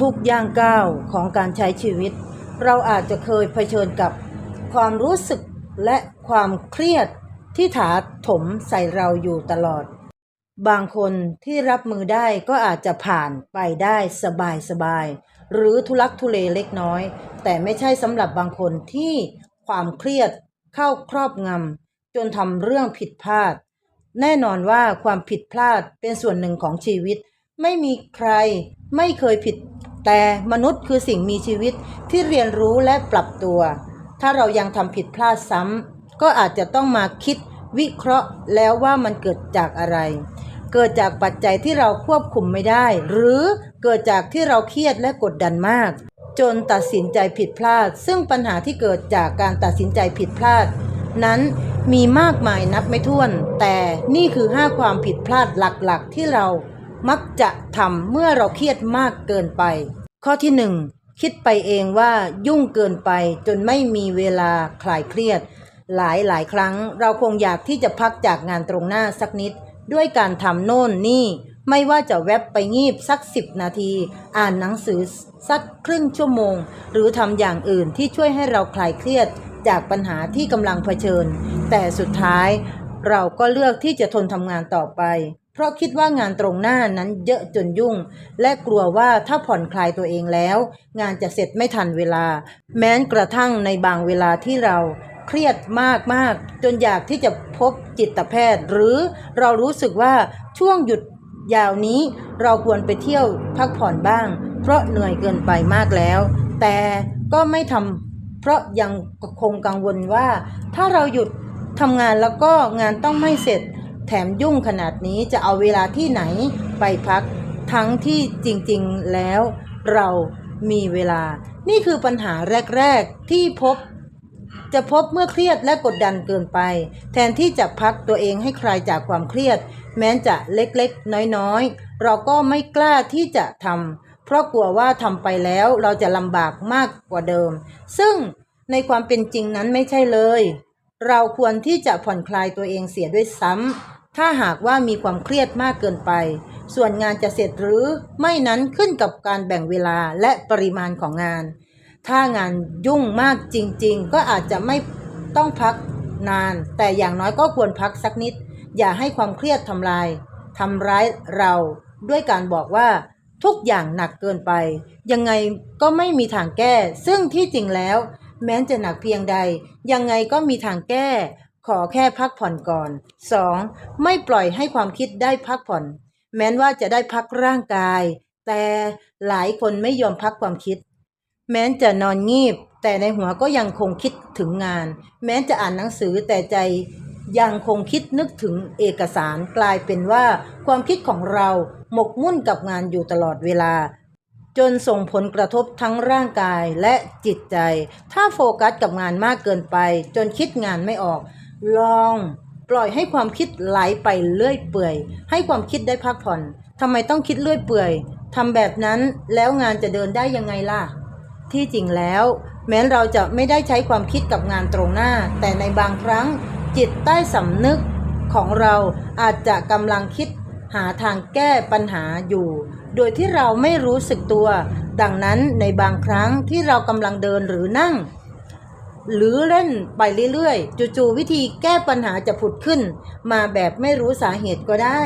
ทุกย่างก้าวของการใช้ชีวิต เราอาจจะเคยเผชิญกับความรู้สึกและความเครียดที่ถาถมใส่เราอยู่ตลอด บางคนที่รับมือได้ก็อาจจะผ่านไปได้สบายสบายๆหรือทุลักทุเลเล็กน้อย แต่ไม่ใช่สำหรับบางคนที่ความเครียดเข้าครอบงำจนทำเรื่องผิดพลาด แน่นอนว่าความผิดพลาดเป็นส่วนหนึ่งของชีวิต ไม่มีใครไม่เคยผิด แต่มนุษย์คือสิ่งมีชีวิตที่เรียนรู้และปรับตัว ถ้าเรายังทำผิดพลาดซ้ำก็อาจจะต้องมาคิดวิเคราะห์แล้วว่ามันเกิดจากอะไร เกิดจากปัจจัยที่เราควบคุมไม่ได้ หรือเกิดจากที่เราเครียดและกดดันมาก จนตัดสินใจผิดพลาด ซึ่งปัญหาที่เกิดจากการตัดสินใจผิดพลาด นั้นมีมากมายนับไม่ถ้วน แต่นี่คือ 5 ความผิดพลาดหลักๆ ที่เรามักจะทำเมื่อเราเครียดมากเกินไป ข้อที่ 1 คิดไปเองว่ายุ่งเกินไปจนไม่มีเวลาคลายเครียด หลายหลายครั้งเราคงอยากที่จะพักจากงานตรงหน้าสักนิด ด้วยการทำโน่นนี่ ไม่ว่าจะแวบไปงีบสักสิบนาที อ่านหนังสือสักครึ่งชั่วโมง หรือทำอย่างอื่นที่ช่วยให้เราคลายเครียดจากปัญหาที่กำลังเผชิญ แต่สุดท้ายเราก็เลือกที่จะทนทำงานต่อไป เพราะคิดว่างานตรงหน้านั้นเยอะจนยุ่ง และกลัวว่าถ้าผ่อนคลายตัวเองแล้ว งานจะเสร็จไม่ทันเวลา แม้กระทั่งในบางเวลาที่เราเครียดมากมากๆ จนอยากที่จะพบจิตแพทย์ หรือเรารู้สึกว่าช่วงหยุดยาวนี้เราควรไปเที่ยวพักผ่อนบ้าง เพราะเหนื่อยเกินไปมากแล้ว แต่ก็ไม่ทำเพราะยังคงกังวลว่า ถ้าเราหยุดทำงานแล้วก็งานต้องไม่เสร็จ แถมยุ่งขนาดนี้จะเอาเวลาที่ไหนไปพัก ทั้งที่จริงๆแล้วเรามีเวลา นี่คือปัญหาแรกๆที่พบ จะพบเมื่อเครียดและกดดันเกินไป แทนที่จะพักตัวเองให้คลายจากความเครียด แม้จะเล็กๆ น้อยๆ เราก็ไม่กล้าที่จะทำเพราะกลัวว่าทำไปแล้วเราจะลำบากมากกว่าเดิม ซึ่งในความเป็นจริงนั้นไม่ใช่เลย เราควรที่จะผ่อนคลายตัวเองเสียด้วยซ้ำ ถ้าหากว่ามีความเครียดมากเกินไป ส่วนงานจะเสร็จหรือไม่นั้นขึ้นกับการแบ่งเวลาและปริมาณของงาน ถ้างานยุ่งมากจริงๆ ก็อาจจะไม่ต้องพักนาน แต่อย่างน้อยก็ควรพักสักนิด อย่าให้ความเครียดทำลายทำร้ายเราด้วยการบอกว่าทุกอย่างหนักเกินไป ยังไงก็ไม่มีทางแก้ ซึ่งที่จริงแล้ว แม้จะหนักเพียงใด ยังไงก็มีทางแก้ ขอแค่พักผ่อนก่อน 2. ไม่ปล่อยให้ความคิดได้พักผ่อน แม้นว่าจะได้พักร่างกาย แต่หลายคนไม่ยอมพักความคิด แม้จะนอนงีบ แต่ในหัวก็ยังคงคิดถึงงาน แม้จะอ่านหนังสือแต่ใจยังคงคิดนึกถึงเอกสารกลายเป็นว่า ความคิดของเราหมกมุ่นกับงานอยู่ตลอดเวลา จนส่งผลกระทบทั้งร่างกายและจิตใจ ถ้าโฟกัสกับงานมากเกินไป จนคิดงานไม่ออก ลองปล่อยให้ความคิดไหลไปเลื่อยเปื่อย ให้ความคิดได้พักผ่อนทำไมต้องคิดเลื่อยเปื่อยทำแบบนั้นแล้วงานจะเดินได้ยังไงล่ะ ที่จริงแล้ว แม้เราจะไม่ได้ใช้ความคิดกับงานตรงหน้า แต่ในบางครั้ง จิตใต้สำนึกของเราอาจจะกำลังคิดหาทางแก้ปัญหาอยู่ โดยที่เราไม่รู้สึกตัว ดังนั้นในบางครั้งที่เรากำลังเดินหรือนั่ง หรือเล่นไปเรื่อยๆ จู่ๆวิธีแก้ปัญหาจะผุดขึ้น มาแบบไม่รู้สาเหตุก็ได้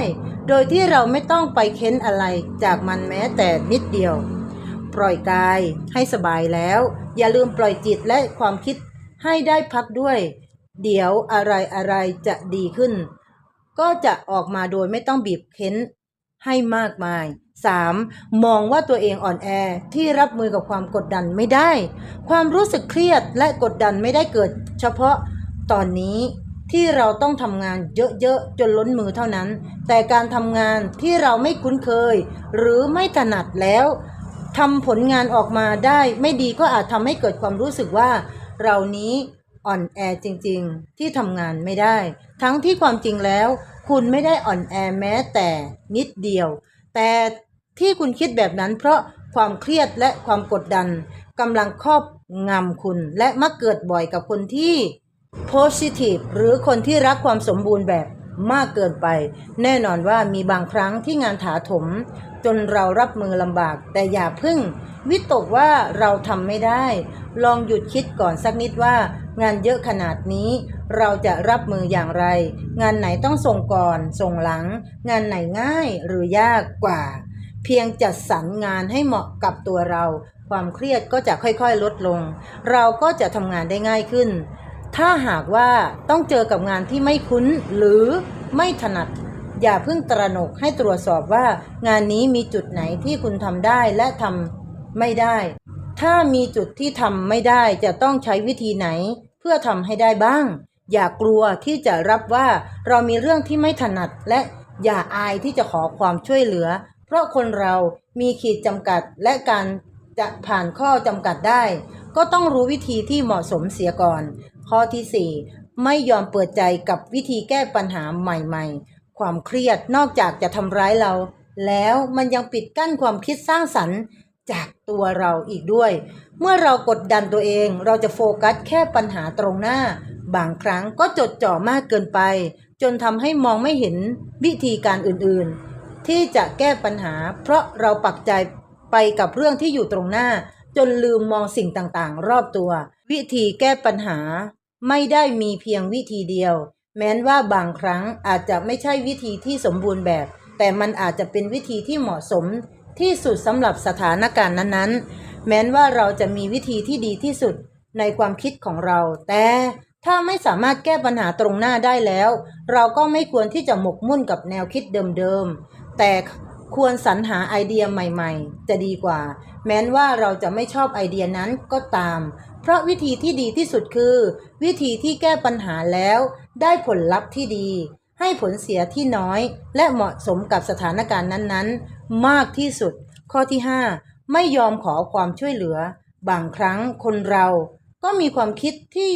โดยที่เราไม่ต้องไปเค้นอะไรจากมันแม้แต่นิดเดียว ปล่อยกายให้สบายแล้ว อย่าลืมปล่อยจิตและความคิดให้ได้พักด้วย เดี๋ยวอะไรอะไรๆจะดีขึ้น ก็จะออกมาโดยไม่ต้องบีบเค้นให้มากมาย 3. มองว่าตัวเองอ่อนแอที่รับมือกับความกดดันไม่ได้ ความรู้สึกเครียดและกดดันไม่ได้เกิด เฉพาะตอนนี้ที่เราต้องทำงานเยอะๆจนล้นมือเท่านั้น แต่การทำงานที่เราไม่คุ้นเคย หรือไม่ถนัดแล้วทำผลงานออกมาได้ไม่ดีก็อาจทำให้เกิดความรู้สึกว่า เรานี้อ่อนแอจริงๆ ที่ทำงานไม่ได้ ทั้งที่ความจริงแล้ว คุณไม่ได้อ่อนแอแม้แต่นิดเดียว แต่ที่คุณคิดแบบนั้นเพราะความเครียดและความกดดันกำลังครอบงำคุณ และมักเกิดบ่อยกับคนที่ positive หรือคนที่รักความสมบูรณ์แบบมากเกินไป แน่นอนว่ามีบางครั้งที่งานถาถม จนเรารับมือลำบาก แต่อย่าพึ่ง วิตกว่าเราทำไม่ได้ ลองหยุดคิดก่อนสักนิดว่า งานเยอะขนาดนี้ เราจะรับมืออย่างไร งานไหนต้องส่งก่อน ส่งหลัง งานไหนง่ายหรือยากกว่า เพียงจัดสรรงานให้เหมาะกับตัวเรา ความเครียดก็จะค่อยๆลดลง เราก็จะทำงานได้ง่ายขึ้น ถ้าหากว่าต้องเจอกับงานที่ไม่คุ้นหรือไม่ถนัดอย่าเพิ่งตระหนกให้ตรวจสอบว่างานนี้มีจุดไหนที่คุณทำได้และทำไม่ได้ ถ้ามีจุดที่ทำไม่ได้จะต้องใช้วิธีไหน เพื่อทำให้ได้บ้าง อย่ากลัวที่จะรับว่าเรามีเรื่องที่ไม่ถนัดและอย่าอายที่จะขอความช่วยเหลือ เพราะคนเรามีขีดจำกัดและการจะผ่านข้อจำกัดได้ ก็ต้องรู้วิธีที่เหมาะสมเสียก่อน ข้อทีสี่4 ไม่ยอมเปิดใจกับวิธีแก้ปัญหาใหม่ๆ ความเครียดนอกจากจะทำร้ายเรา แล้วมันยังปิดกั้นความคิดสร้างสรรค์ จากตัวเราอีกด้วย เมื่อเรากดดันตัวเอง เราจะโฟกัสแค่ปัญหาตรงหน้า บางครั้งก็จดจ่อมากเกินไป จนทำให้มองไม่เห็นวิธีการอื่นๆ ที่จะแก้ปัญหา เพราะเราปักใจไปกับเรื่องที่อยู่ตรงหน้า จนลืมมองสิ่งต่างๆ รอบตัว วิธีแก้ปัญหา ไม่ได้มีเพียงวิธีเดียว แม้นว่าบางครั้งอาจจะไม่ใช่วิธีที่สมบูรณ์แบบ แต่มันอาจจะเป็นวิธีที่เหมาะสม ที่สุดสำหรับสถานการณ์นั้นๆ แม้นว่าเราจะมีวิธีที่ดีที่สุดในความคิดของเรา แต่ถ้าไม่สามารถแก้ปัญหาตรงหน้าได้แล้ว เราก็ไม่ควรที่จะหมกมุ่นกับแนวคิดเดิมๆ แต่ควรสรรหาไอเดียใหม่ๆ จะดีกว่า แม้นว่าเราจะไม่ชอบไอเดียนั้นก็ตาม เพราะวิธีที่ดีที่สุดคือ วิธีที่แก้ปัญหาแล้ว ได้ผลลัพธ์ที่ดี ให้ผลเสียที่น้อย และเหมาะสมกับสถานการณ์นั้นๆ มากที่สุด ข้อที่ 5 ไม่ยอมขอความช่วยเหลือ บางครั้งคนเราก็มีความคิดที่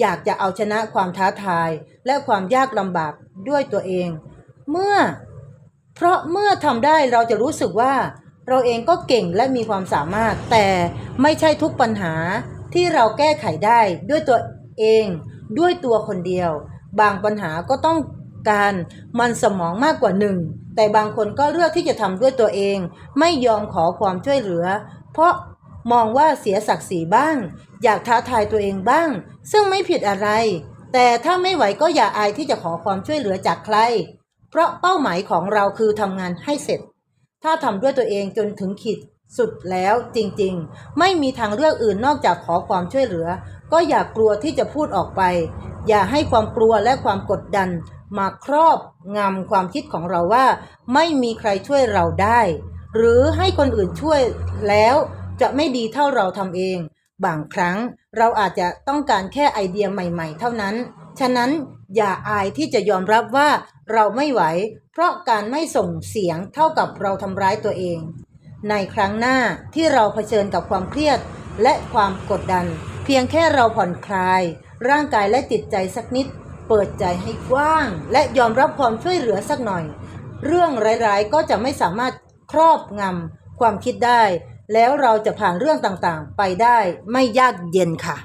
อยากจะเอาชนะความท้าทาย และความยากลำบากด้วยตัวเอง เมื่อ เพราะเมื่อทำได้เราจะรู้สึกว่า เราเองก็เก่งและมีความสามารถ แต่ไม่ใช่ทุกปัญหาที่เราแก้ไขได้ด้วยตัวเอง ด้วยตัวคนเดียว บางปัญหาก็ต้องการมันสมองมากกว่าหนึ่ง แต่บางคนก็เลือกที่จะทำด้วยตัวเอง ไม่ยอมขอความช่วยเหลือ เพราะมองว่าเสียศักดิ์ศรีบ้าง อยากท้าทายตัวเองบ้าง ซึ่งไม่ผิดอะไร แต่ถ้าไม่ไหวก็อย่าอายที่จะขอความช่วยเหลือจากใคร เพราะเป้าหมายของเราคือทำงานให้เสร็จ ถ้าทำด้วยตัวเองจนถึงขีดสุดแล้วจริงๆ ไม่มีทางเลือกอื่นนอกจากขอความช่วยเหลือ ก็อย่ากกลัวที่จะพูดออกไป อย่าให้ความกลัวและความกดดัน มาครอบงำความคิดของเราว่า ไม่มีใครช่วยเราได้ หรือให้คนอื่นช่วยแล้วจะไม่ดีเท่าเราทำเอง บางครั้งเราอาจจะต้องการแค่ไอเดียใหม่ๆ เท่านั้น ฉะนั้นอย่าอายที่จะยอมรับว่าเราไม่ไหว เพราะการไม่ส่งเสียงเท่ากับเราทำร้ายตัวเอง ในครั้งหน้าที่เราเผชิญกับความเครียดและความกดดัน เพียงแค่เราผ่อนคลาย ร่างกายและจิตใจสักนิด เปิดใจให้กว้าง และยอมรับความช่วยเหลือสักหน่อย เรื่องร้ายๆก็จะไม่สามารถครอบงำความคิดได้ แล้วเราจะผ่านเรื่องต่างๆ ไปได้ไม่ยากเย็นค่ะ